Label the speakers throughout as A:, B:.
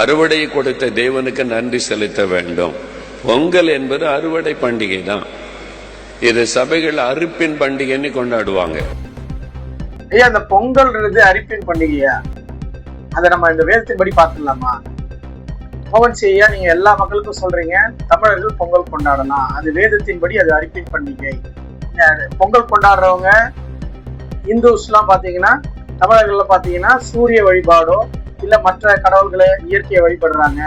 A: அறுவடை கொடுத்த தேவனுக்கு நன்றி செலுத்த வேண்டும் பொங்கல் என்பது அறுவடை பண்டிகை தான் இது சபைகள் அறுப்பின் பண்டிகைன்னு கொண்டாடுவாங்க
B: ஐயா அந்த பொங்கல்ன்றது அரிப்பின் பண்டிகையா அதை நம்ம இந்த வேதத்தின் வேதத்தின்படி பார்த்துடலாமா மோகன் செய்யா நீங்க எல்லா மக்களுக்கும் சொல்றீங்க தமிழர்கள் பொங்கல் கொண்டாடலாம் அது வேதத்தின் படி அது அரிப்பின் பண்டிகை பொங்கல் கொண்டாடுறவங்க இந்துஸ்லாம் பார்த்தீங்கன்னா தமிழர்களில் பார்த்தீங்கன்னா சூரிய வழிபாடோ இல்ல மற்ற கடவுள்களை இயற்கையை வழிபடுறாங்க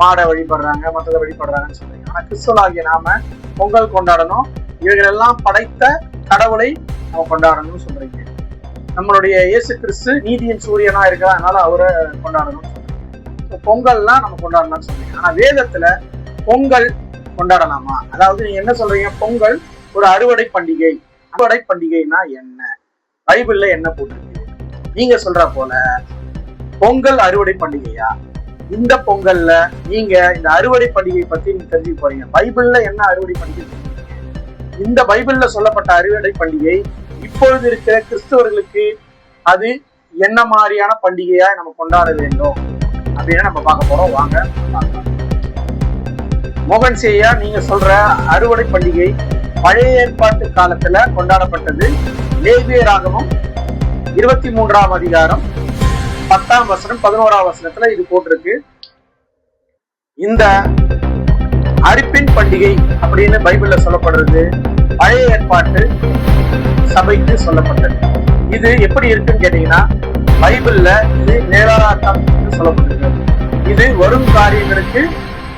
B: மாடை வழிபடுறாங்க மற்றதை வழிபடுறாங்கன்னு சொல்றீங்க ஆனா கிறிஸ்தவனாகிய நாம பொங்கல் கொண்டாடணும் இவர்களெல்லாம் படைத்த கடவுளை நம்ம கொண்டாடணும்னு சொல்றீங்க நம்மளுடைய இயேசு கிறிஸ்து நீதியின் சூரியனா இருக்கிறா அதனால அவரை கொண்டாடணும் சொல்றீங்க பொங்கல்லாம் நம்ம கொண்டாடலாம்னு சொல்றீங்க ஆனா வேதத்துல பொங்கல் கொண்டாடலாமா அதாவது நீங்க என்ன சொல்றீங்க பொங்கல் ஒரு அறுவடை பண்டிகை அறுவடை பண்டிகைனா என்ன பைபிள்ல என்ன போட்டிருக்கு நீங்க சொல்ற போல பொங்கல் அறுவடை பண்டிகையா இந்த பொங்கல்ல நீங்க இந்த அறுவடை பண்டிகை பத்தி நீங்க தெரிஞ்சுக்க போறீங்க பைபிள்ல என்ன அறுவடை பண்டிகை இந்த பைபிள்ல சொல்லப்பட்ட அறுவடை பண்டிகை இப்பொழுது இருக்கிற கிறிஸ்தவர்களுக்கு அது என்ன மாதிரியான பண்டிகையா நம்ம கொண்டாட வேண்டும் அப்படின்னு நம்ம பார்க்க போறோம் வாங்க மோகன் சேயா நீங்க சொல்ற அறுவடை பண்டிகை பழைய ஏற்பாட்டு காலத்துல கொண்டாடப்பட்டது லேவியராகவும் இருபத்தி மூன்றாம் அதிகாரம் பத்தாம் வசனம் பதினோராம் வசனத்துல இது போட்டிருக்கு இந்த அரிப்பின் பண்டிகை அப்படின்னு பைபிள்ல சொல்லப்படுறது பழைய ஏற்பாட்டு சபைக்கு சொல்லப்பட்டது இது எப்படி இருக்குன்னு கேட்டீங்கன்னா பைபிள்ல இது மேலாட்டம் என்று இது வரும் காரியங்களுக்கு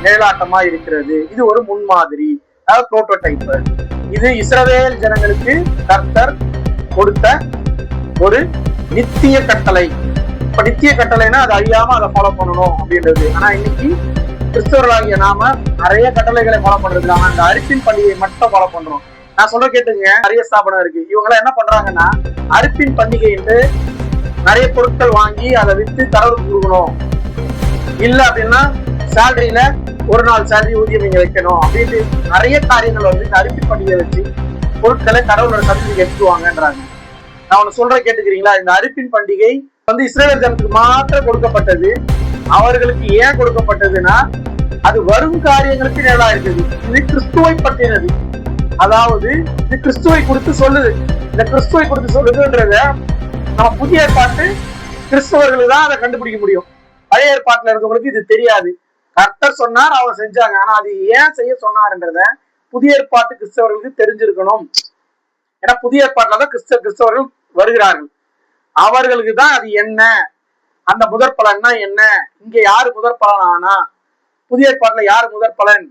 B: மேலாட்டமா இருக்கிறது இது ஒரு முன்மாதிரி அதாவது இது இஸ்ரவேல் ஜனங்களுக்கு கர்த்தர் கொடுத்த ஒரு நித்திய கட்டளை இப்ப நித்திய கட்டளைனா அது அழியாம அதை ஃபாலோ பண்ணணும் அப்படின்றது ஆனா இன்னைக்கு கிறிஸ்தவர்களாகிய நாம நிறைய கட்டளைகளை ஃபாலோ பண்றது ஆனா இந்த அரிப்பின் பண்டிகையை மட்டும் ஃபாலோ பண்றோம் நான் சொல்ற கேட்டுங்க நிறைய ஸ்தாபனம் இருக்கு இவங்க எல்லாம் என்ன பண்றாங்கன்னா அரிப்பின் பண்டிகை என்று நிறைய பொருட்கள் வாங்கி அதை வித்து தரவு கொடுக்கணும் இல்ல அப்படின்னா சேலரியில ஒரு நாள் சேலரி ஊதியம் நீங்க வைக்கணும் அப்படின்ட்டு நிறைய காரியங்கள் வந்து இந்த அரிப்பின் பண்டிகை வச்சு பொருட்களை கடவுளோட சந்தி எடுத்துவாங்கன்றாங்க நான் உன்னை சொல்ற கேட்டுக்கிறீங்களா இந்த அரிப்பின் பண்டிகை வந்து இஸ்ரேல் ஜனத்துக்கு மாத்திரம் கொடுக்கப்பட்டது அவர்களுக்கு ஏன் கொடுக்கப்பட்டதுன்னா அது வரும் காரியங்களுக்கு நேரா இருக்குது இது கிறிஸ்துவை பற்றினது அதாவது இது கிறிஸ்துவை குறித்து சொல்லுது இந்த கிறிஸ்துவை குறித்து சொல்லுதுன்றத நம்ம புதிய ஏற்பாட்டு கிறிஸ்தவர்களுக்கு தான் அதை கண்டுபிடிக்க முடியும் பழைய ஏற்பாட்டுல இருக்கவங்களுக்கு இது தெரியாது கர்த்தர் சொன்னார் அவர் செஞ்சாங்க ஆனா அது ஏன் செய்ய சொன்னார்ன்றத புதிய ஏற்பாட்டு கிறிஸ்தவர்களுக்கு தெரிஞ்சிருக்கணும் ஏன்னா புதிய ஏற்பாட்டுல தான் கிறிஸ்தவ கிறிஸ்தவர்கள் வருகிறார்கள் அவர்களுக்கு தான் அது என்ன அந்த முதற் பலன்னா என்ன இங்க யாரு முதற் பலன் ஆனா புதிய பாடல யார் முதற் பலன்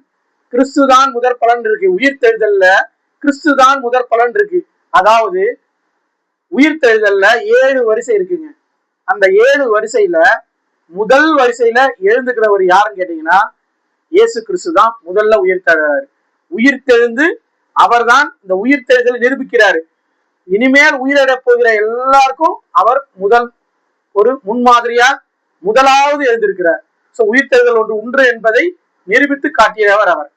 B: கிறிஸ்து தான் முதற் பலன் இருக்கு உயிர் தெழுதல்ல கிறிஸ்து தான் முதற் பலன் இருக்கு அதாவது உயிர் தெழுதல்ல ஏழு வரிசை இருக்குங்க அந்த ஏழு வரிசையில முதல் வரிசையில எழுந்துக்கிறவர் யாருன்னு கேட்டீங்கன்னா இயேசு கிறிஸ்து தான் முதல்ல உயிர் தழுறாரு உயிர் தெழுந்து அவர்தான் இந்த உயிர் தெழுதலை நிரூபிக்கிறாரு இனிமேல் உயிரிழப் போகிற எல்லாருக்கும் அவர் முதல் ஒரு முன்மாதிரியா முதலாவது எழுந்திருக்கிறார் சோ உயிர்த்தல்கள் ஒன்று உண்டு என்பதை நிரூபித்து காட்டியவர் அவர்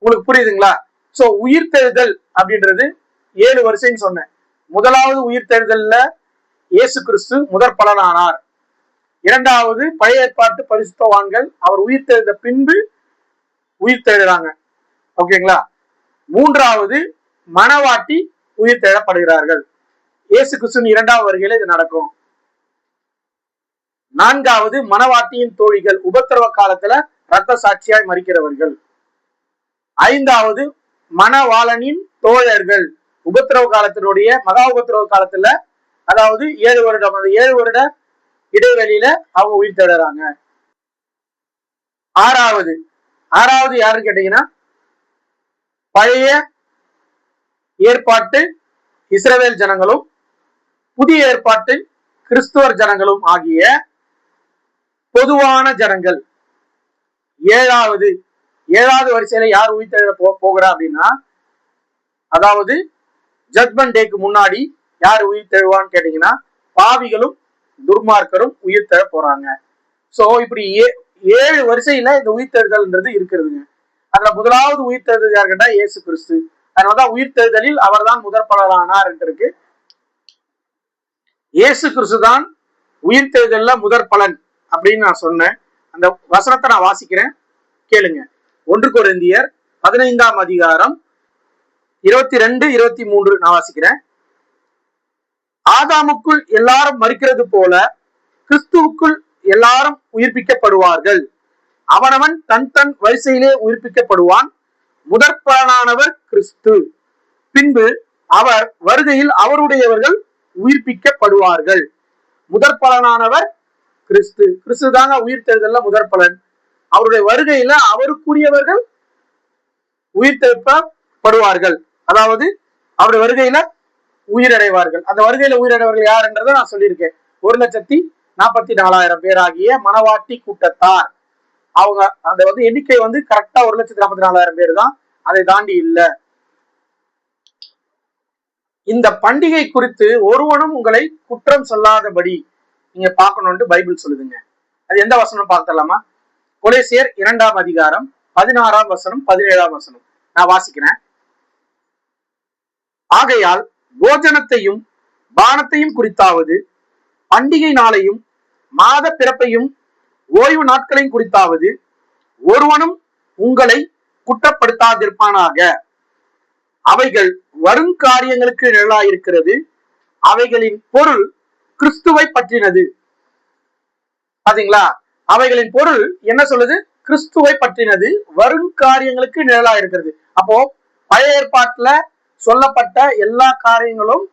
B: உங்களுக்கு புரியுதுங்களா சோ உயிர்த்தெழுதல் அப்படின்றது ஏழு வருஷம்னு சொன்னேன் முதலாவது உயிர்த்தெழுதல்ல இயேசு கிறிஸ்து முதற் பலனானார் இரண்டாவது பழைய ஏற்பாட்டு பரிசுத்தவான்கள் அவர் உயிர்த்தெழுந்த பின்பு உயிர்த்தெழுறாங்க ஓகேங்களா மூன்றாவது மனவாட்டி உயிர் தேடப்படுகிறார்கள் இயேசு கிறிஸ்துவின் இரண்டாம் வருகையில இது நடக்கும் நான்காவது மனவாட்டியின் தோழிகள் உபத்திரவ காலத்துல ரத்த சாட்சியாய் மறிக்கிறவர்கள் ஐந்தாவது மனவாளனின் தோழர்கள் உபத்திரவ காலத்தினுடைய மகா உபத்திரவ காலத்துல அதாவது ஏழு வருடம் அந்த ஏழு வருட இடைவெளியில அவங்க உயிர் தேடுறாங்க ஆறாவது ஆறாவது யாருன்னு கேட்டீங்கன்னா பழைய ஏற்பாட்டு இஸ்ரவேல் ஜனங்களும் புதிய ஏற்பாட்டு கிறிஸ்துவர் ஜனங்களும் ஆகிய பொதுவான ஜனங்கள் ஏழாவது ஏழாவது வரிசையில யார் உயிர் போ போகிறா அப்படின்னா அதாவது ஜட்மெண்ட் டேக்கு முன்னாடி யார் உயிர் தெழுவான்னு கேட்டீங்கன்னா பாவிகளும் துர்மார்க்கரும் உயிர் தழ போறாங்க சோ இப்படி ஏ ஏழு வரிசையில இந்த உயிர் உயிர்த்தெழுதல்ன்றது இருக்கிறதுங்க அதுல முதலாவது உயிர்த்தெழுதல் யாரு கேட்டா ஏசு கிறிஸ்து அதனாலதான் உயிர் தேர்தலில் அவர் தான் முதற் பலனானார் என்று இயேசு கிறிஸ்துதான் உயிர் தேர்தலில் முதற் பலன் அப்படின்னு நான் சொன்னேன் அந்த வசனத்தை நான் வாசிக்கிறேன் கேளுங்க ஒன்று குழந்தையர் பதினைந்தாம் அதிகாரம் இருபத்தி ரெண்டு இருபத்தி மூன்று நான் வாசிக்கிறேன் ஆதாமுக்குள் எல்லாரும் மறுக்கிறது போல கிறிஸ்துவுக்குள் எல்லாரும் உயிர்ப்பிக்கப்படுவார்கள் அவனவன் தன் தன் வரிசையிலே உயிர்ப்பிக்கப்படுவான் முதற்பலனானவர் கிறிஸ்து பின்பு அவர் வருகையில் அவருடையவர்கள் உயிர்ப்பிக்கப்படுவார்கள் முதற்பலனானவர் கிறிஸ்து கிறிஸ்து தாங்க உயிர்த்தெழுதல்ல முதற் பலன் அவருடைய வருகையில அவருக்குரியவர்கள் உயிர்த்தெழுப்பப்படுவார்கள் அதாவது அவருடைய வருகையில உயிரடைவார்கள் அந்த வருகையில யார் என்றதை நான் சொல்லியிருக்கேன் ஒரு லட்சத்தி நாற்பத்தி நாலாயிரம் பேராகிய மனவாட்டி கூட்டத்தார் அவங்க அந்த வந்து எண்ணிக்கை வந்து கரெக்டா ஒரு லட்சத்தி நாற்பத்தி நாலாயிரம் பேர் தான் அதை தாண்டி இல்ல இந்த பண்டிகை குறித்து ஒருவனும் உங்களை குற்றம் சொல்லாதபடி நீங்க பார்க்கணும்னு பைபிள் சொல்லுதுங்க அது எந்த வசனம் பார்த்தலாமா கொலேசியர் இரண்டாம் அதிகாரம் பதினாறாம் வசனம் பதினேழாம் வசனம் நான் வாசிக்கிறேன் ஆகையால் போஜனத்தையும் பானத்தையும் குறித்தாவது பண்டிகை நாளையும் மாத பிறப்பையும் ஓய்வு நாட்களையும் குறித்தாவது ஒருவனும் உங்களை குற்றப்படுத்தாதிருப்பானாக அவைகள் வரும் காரியங்களுக்கு நிழலாயிருக்கிறது அவைகளின் பொருள் கிறிஸ்துவை பற்றினது பாத்தீங்களா அவைகளின் பொருள் என்ன சொல்லுது கிறிஸ்துவை பற்றினது வரும் காரியங்களுக்கு நிழலா இருக்கிறது அப்போ பழைய ஏற்பாட்டுல சொல்லப்பட்ட எல்லா காரியங்களும்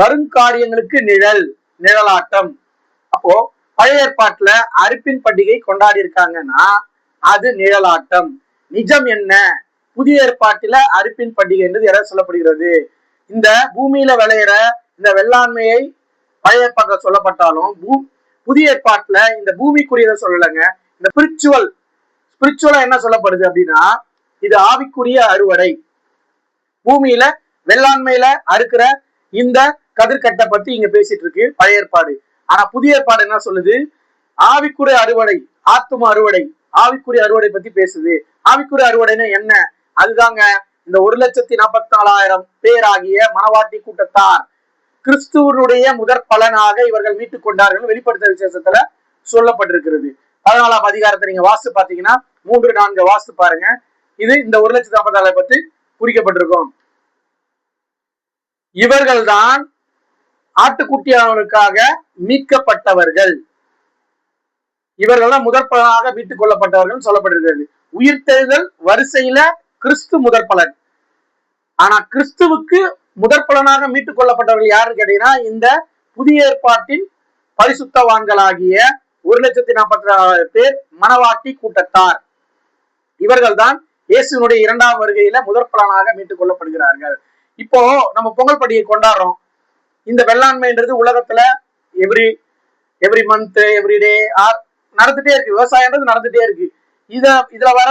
B: வரும் காரியங்களுக்கு நிழல் நிழலாட்டம் அப்போ பழைய ஏற்பாட்டுல அறுப்பின் பண்டிகை கொண்டாடி இருக்காங்கன்னா அது நிழலாட்டம் நிஜம் என்ன புதிய ஏற்பாட்டில அறுப்பின் பண்டிகை என்பது எதாவது சொல்லப்படுகிறது இந்த பூமியில விளையிற இந்த வெள்ளாண்மையை பழைய ஏற்பாட்டில் சொல்லப்பட்டாலும் புதிய ஏற்பாட்டுல இந்த பூமிக்குரியத சொல்லலைங்க இந்த ஸ்பிரிச்சுவல் ஸ்பிரிச்சுவலா என்ன சொல்லப்படுது அப்படின்னா இது ஆவிக்குரிய அறுவடை பூமியில வெள்ளாண்மையில அறுக்கிற இந்த கதிர்கட்டை பத்தி இங்க பேசிட்டு இருக்கு பழைய ஏற்பாடு ஆனா புதிய ஏற்பாடு என்ன சொல்லுது ஆவிக்குறை அறுவடை ஆத்தும அறுவடை ஆவிக்குறை அறுவடை பத்தி பேசுது ஆவிக்குறை அறுவடைன்னா என்ன அதுதாங்க இந்த ஒரு லட்சத்தி நாற்பத்தி நாலாயிரம் பேராகிய மனவாட்டி கூட்டத்தார் கிறிஸ்துவனுடைய முதற் பலனாக இவர்கள் மீட்டுக் கொண்டார்கள் வெளிப்படுத்த விசேஷத்துல சொல்லப்பட்டிருக்கிறது பதினாலாம் அதிகாரத்தை நீங்க வாசு பாத்தீங்கன்னா மூன்று நான்கு வாசு பாருங்க இது இந்த ஒரு லட்சத்தி நாற்பத்தி நாலாயிரம் பத்தி குறிக்கப்பட்டிருக்கும் இவர்கள்தான் ஆட்டுக்குட்டியானவருக்காக மீட்கப்பட்டவர்கள் இவர்கள் முதற் பலனாக மீட்டுக் கொள்ளப்பட்டவர்கள் சொல்லப்படுகிறது உயிர்த்தெழுதல் வரிசையில கிறிஸ்து முதற் பலன் ஆனா கிறிஸ்துவுக்கு முதற் பலனாக மீட்டுக் கொள்ளப்பட்டவர்கள் யாருன்னு கேட்டீங்கன்னா இந்த புதிய ஏற்பாட்டின் பரிசுத்தவான்களாகிய ஒரு லட்சத்தி நாற்பத்தி பேர் மணவாட்டி கூட்டத்தார் இவர்கள்தான் இயேசுனுடைய இரண்டாம் வருகையில முதற் பலனாக மீட்டுக் கொள்ளப்படுகிறார்கள் இப்போ நம்ம பொங்கல் பண்டிகை கொண்டாடுறோம் இந்த வெள்ளாண்மைன்றது உலகத்துல every every month every day are நடந்துட்டே இருக்கு விவசாயம்ன்றது நடந்துட்டே இருக்கு இத இதுல வர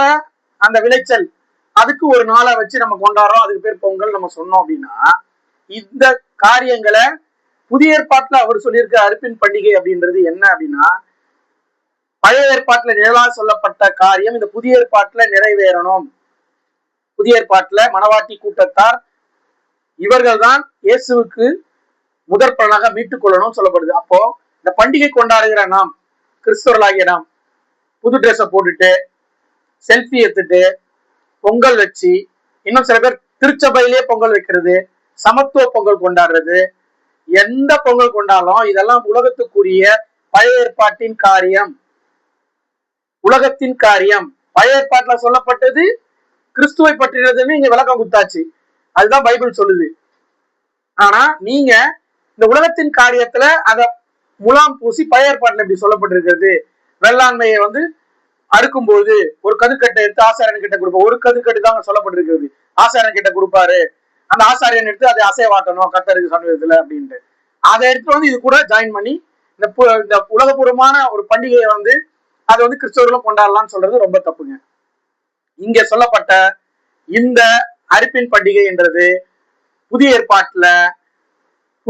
B: அந்த விளைச்சல் அதுக்கு ஒரு நாளை வச்சு நம்ம கொண்டாடுறோம் அதுக்கு பேர் பொங்கல் நம்ம சொன்னோம் அப்படின்னா இந்த காரியங்களை புதிய ஏற்பாட்டுல அவர் சொல்லியிருக்க அறுப்பின் பண்டிகை அப்படின்றது என்ன அப்படின்னா பழைய ஏற்பாட்டுல நிழலா சொல்லப்பட்ட காரியம் இந்த புதிய ஏற்பாட்டுல நிறைவேறணும் புதிய ஏற்பாட்டுல மனவாட்டி கூட்டத்தார் இவர்கள்தான் இயேசுவுக்கு முதற் பலனாக மீட்டுக் கொள்ளணும் சொல்லப்படுது அப்போ இந்த பண்டிகை கொண்டாடுகிற நாம் கிறிஸ்தவர்களாகிய நாம் புது ட்ரெஸ்ஸை போட்டுட்டு செல்ஃபி எடுத்துட்டு பொங்கல் வச்சு இன்னும் சில பேர் திருச்சபையிலேயே பொங்கல் வைக்கிறது சமத்துவ பொங்கல் கொண்டாடுறது எந்த பொங்கல் கொண்டாலும் இதெல்லாம் உலகத்துக்குரிய பழைய ஏற்பாட்டின் காரியம் உலகத்தின் காரியம் பழைய ஏற்பாட்டுல சொல்லப்பட்டது கிறிஸ்துவை பற்றினதுன்னு இங்க விளக்கம் குத்தாச்சு அதுதான் பைபிள் சொல்லுது ஆனா நீங்க இந்த உலகத்தின் காரியத்துல அதை முலாம் பூசி பழைய ஏற்பாட்டில் இப்படி சொல்லப்பட்டிருக்கிறது வேளாண்மையை வந்து அறுக்கும்போது ஒரு கதுக்கட்டை எடுத்து ஆசாரியன் கிட்ட கொடுப்போம் ஒரு கதுக்கட்டு தான் சொல்லப்பட்டிருக்கிறது ஆசாரியன் கிட்ட கொடுப்பாரு அந்த ஆசாரியன் எடுத்து அதை அசைவாட்டணும் கத்தருக்கு சமீபத்துல அப்படின்ட்டு அதை எடுத்து வந்து இது கூட ஜாயின் பண்ணி இந்த இந்த உலகபூர்வமான ஒரு பண்டிகையை வந்து அதை வந்து கிறிஸ்தவர்களும் கொண்டாடலாம்னு சொல்றது ரொம்ப தப்புங்க இங்க சொல்லப்பட்ட இந்த அரிப்பின் பண்டிகை என்றது புதிய ஏற்பாட்டுல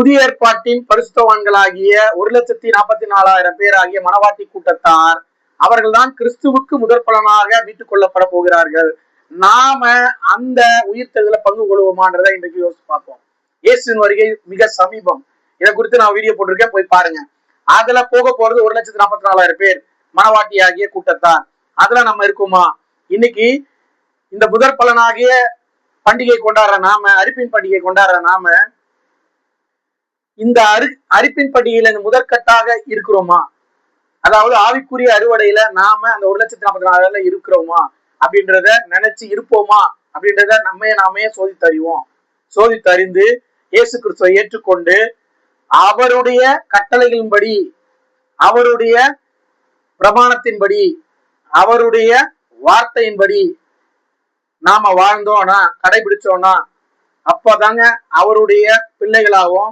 B: புதிய ஏற்பாட்டின் பரிசுத்தவான்களாகிய ஒரு லட்சத்தி நாற்பத்தி நாலாயிரம் பேர் ஆகிய மனவாட்டி கூட்டத்தார் அவர்கள்தான் கிறிஸ்துவுக்கு முதற் பலனாக மீட்டுக் கொள்ளப்பட போகிறார்கள் நாம அந்த உயிர்த்தெழுதல பங்கு கொள்வோமான்றதை இன்றைக்கு யோசிச்சு பார்ப்போம் இயேசுவின் வருகை மிக சமீபம் இதை குறித்து நான் வீடியோ போட்டிருக்கேன் போய் பாருங்க அதுல போக போறது ஒரு லட்சத்தி நாற்பத்தி நாலாயிரம் பேர் மனவாட்டி ஆகிய கூட்டத்தார் அதுல நம்ம இருக்குமா இன்னைக்கு இந்த புதர் பலனாகிய பண்டிகை கொண்டாடுற நாம அரிப்பின் பண்டிகை கொண்டாடுற நாம இந்த அரு அரிப்பின் படியில முதற்கட்டாக இருக்கிறோமா அதாவது ஆவிக்குரிய அறுவடையில நாம அந்த ஒரு லட்சத்தி நாற்பத்தி நாலுல இருக்கிறோமா அப்படின்றத நினைச்சு இருப்போமா அப்படின்றத நம்ம நாமே சோதித்தறிவோம் சோதித்தறிந்து இயேசு கிறிஸ்துவ ஏற்றுக்கொண்டு அவருடைய கட்டளைகளின்படி அவருடைய பிரமாணத்தின்படி அவருடைய வார்த்தையின்படி நாம வாழ்ந்தோம்னா கடைபிடிச்சோம்னா அப்பதாங்க அவருடைய பிள்ளைகளாகவும்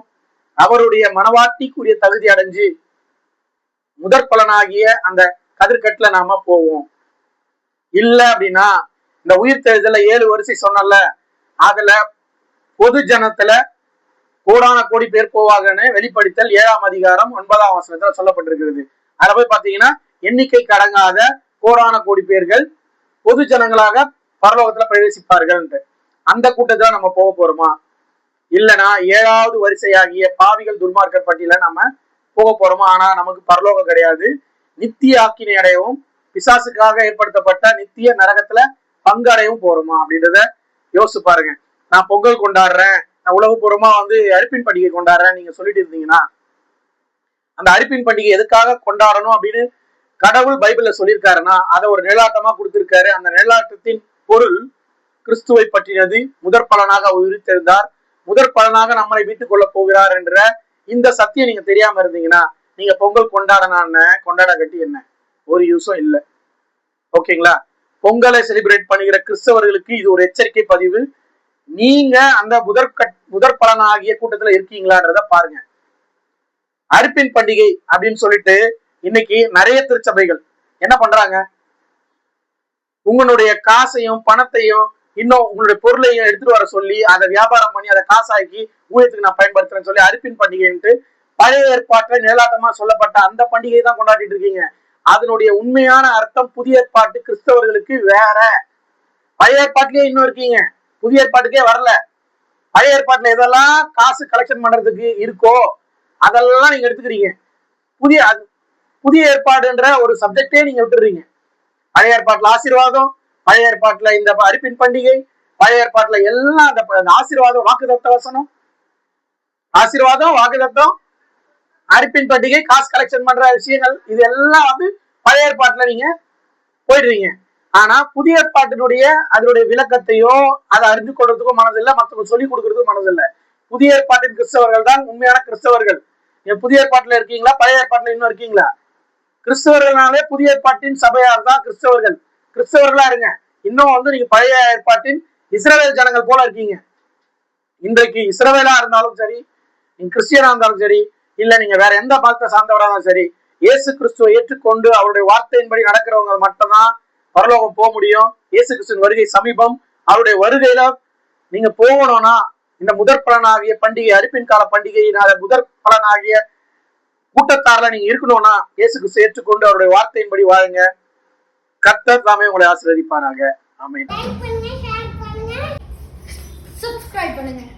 B: அவருடைய மனவாட்டிக்குரிய தகுதி அடைஞ்சு முதற் பலனாகிய அந்த கதிர்கட்டுல நாம போவோம் இல்ல அப்படின்னா இந்த உயிர் தேர்தல ஏழு வரிசை சொன்னல அதுல பொது ஜனத்துல கோடான கோடி பேர் போவாங்கன்னு வெளிப்படுத்தல் ஏழாம் அதிகாரம் ஒன்பதாம் அவசரத்துல சொல்லப்பட்டிருக்கிறது அதுல போய் பாத்தீங்கன்னா எண்ணிக்கை கடங்காத கோடான கோடி பேர்கள் பொது ஜனங்களாக பரலோகத்துல பிரவேசிப்பார்கள் அந்த கூட்டத்துல நம்ம போக போறோமா இல்லைன்னா ஏழாவது வரிசையாகிய பாவிகள் துன்மார்க்கர் பட்டியல நம்ம போக போறோமா ஆனா நமக்கு பரலோகம் கிடையாது நித்திய ஆக்கினை அடையவும் பிசாசுக்காக ஏற்படுத்தப்பட்ட நித்திய நரகத்துல பங்கடையும் போறோமா அப்படின்றத யோசிச்சு பாருங்க நான் பொங்கல் கொண்டாடுறேன் நான் பூர்வமா வந்து அரிப்பின் பண்டிகை கொண்டாடுறேன் நீங்க சொல்லிட்டு இருந்தீங்கன்னா அந்த அரிப்பின் பண்டிகை எதுக்காக கொண்டாடணும் அப்படின்னு கடவுள் பைபிள்ல சொல்லியிருக்காருன்னா அதை ஒரு நிலாட்டமா கொடுத்திருக்காரு அந்த நிலாட்டத்தின் பொருள் கிறிஸ்துவை பற்றினது முதற் பலனாக உயிர்த்தெழுந்தார் முதற் பலனாக நம்மளை வீட்டுக் கொள்ள போகிறார் என்ற இந்த சத்தியம் நீங்க தெரியாம இருந்தீங்கன்னா நீங்க பொங்கல் கொண்டாடனான்னு கொண்டாட கட்டி என்ன ஒரு யூஸும் இல்லை ஓகேங்களா பொங்கலை செலிப்ரேட் பண்ணுகிற கிறிஸ்தவர்களுக்கு இது ஒரு எச்சரிக்கை பதிவு நீங்க அந்த முதற்கட் முதற் பலனாகிய கூட்டத்துல இருக்கீங்களான்றத பாருங்க அறுப்பின் பண்டிகை அப்படின்னு சொல்லிட்டு இன்னைக்கு நிறைய திருச்சபைகள் என்ன பண்றாங்க உங்களுடைய காசையும் பணத்தையும் இன்னும் உங்களுடைய பொருளை எடுத்துட்டு வர சொல்லி அதை வியாபாரம் பண்ணி அதை காசாக்கி ஊழியத்துக்கு நான் பயன்படுத்துறேன் சொல்லி அரிப்பின் பண்டிகைன்ட்டு பழைய ஏற்பாட்டில் நிலாட்டமா சொல்லப்பட்ட அந்த பண்டிகையை தான் கொண்டாடிட்டு இருக்கீங்க அதனுடைய உண்மையான அர்த்தம் புதிய ஏற்பாட்டு கிறிஸ்தவர்களுக்கு வேற பழைய ஏற்பாட்டிலேயே இன்னும் இருக்கீங்க புதிய ஏற்பாட்டுக்கே வரல பழைய ஏற்பாட்டுல இதெல்லாம் காசு கலெக்ஷன் பண்றதுக்கு இருக்கோ அதெல்லாம் நீங்க எடுத்துக்கிறீங்க புதிய புதிய ஏற்பாடுன்ற ஒரு சப்ஜெக்டே நீங்க விட்டுறீங்க பழைய ஏற்பாட்டுல ஆசீர்வாதம் பழைய ஏற்பாட்டுல இந்த அரிப்பின் பண்டிகை பழைய ஏற்பாட்டுல எல்லாம் அந்த ஆசீர்வாதம் வாக்குதத்த வசனம் ஆசீர்வாதம் வாக்குதத்தம் அரிப்பின் பண்டிகை காசு கலெக்ஷன் பண்ற விஷயங்கள் இது எல்லாம் வந்து பழைய ஏற்பாட்டுல நீங்க போயிடுறீங்க ஆனா புதிய ஏற்பாட்டினுடைய அதனுடைய விளக்கத்தையோ அதை அறிந்து கொள்றதுக்கோ மனதில்லை மற்றவங்க சொல்லி கொடுக்கறதுக்கும் மனதில்லை புதிய ஏற்பாட்டின் கிறிஸ்தவர்கள் தான் உண்மையான கிறிஸ்தவர்கள் புதிய ஏற்பாட்டுல இருக்கீங்களா பழைய ஏற்பாட்டுல இன்னும் இருக்கீங்களா கிறிஸ்தவர்கள்னாலே புதிய ஏற்பாட்டின் சபையார் தான் கிறிஸ்தவர்கள் கிறிஸ்தவர்களா இருங்க இன்னும் வந்து நீங்க பழைய ஏற்பாட்டின் இஸ்ரேல் ஜனங்கள் போல இருக்கீங்க இன்றைக்கு இஸ்ரவேலா இருந்தாலும் சரி நீங்க கிறிஸ்டியனா இருந்தாலும் சரி இல்ல நீங்க வேற எந்த மதத்தை சார்ந்தவரா இருந்தாலும் சரி இயேசு கிறிஸ்துவை ஏற்றுக்கொண்டு அவருடைய வார்த்தையின்படி நடக்கிறவங்க மட்டும்தான் பரலோகம் போக முடியும் இயேசு கிறிஸ்துவின் வருகை சமீபம் அவருடைய வருகையில நீங்க போகணும்னா இந்த முதற் பலனாகிய பண்டிகை அரிப்பின் கால பண்டிகையினால முதற் பலனாகிய கூட்டத்தாரில் நீங்க இருக்கணும்னா இயேசு கிறிஸ்து ஏற்றுக்கொண்டு அவருடைய வார்த்தையின்படி வாழுங்க கத்தர் தாமே உங்களை ஆசீர்வதிப்பாராக ஆமீன் பண்ணுங்க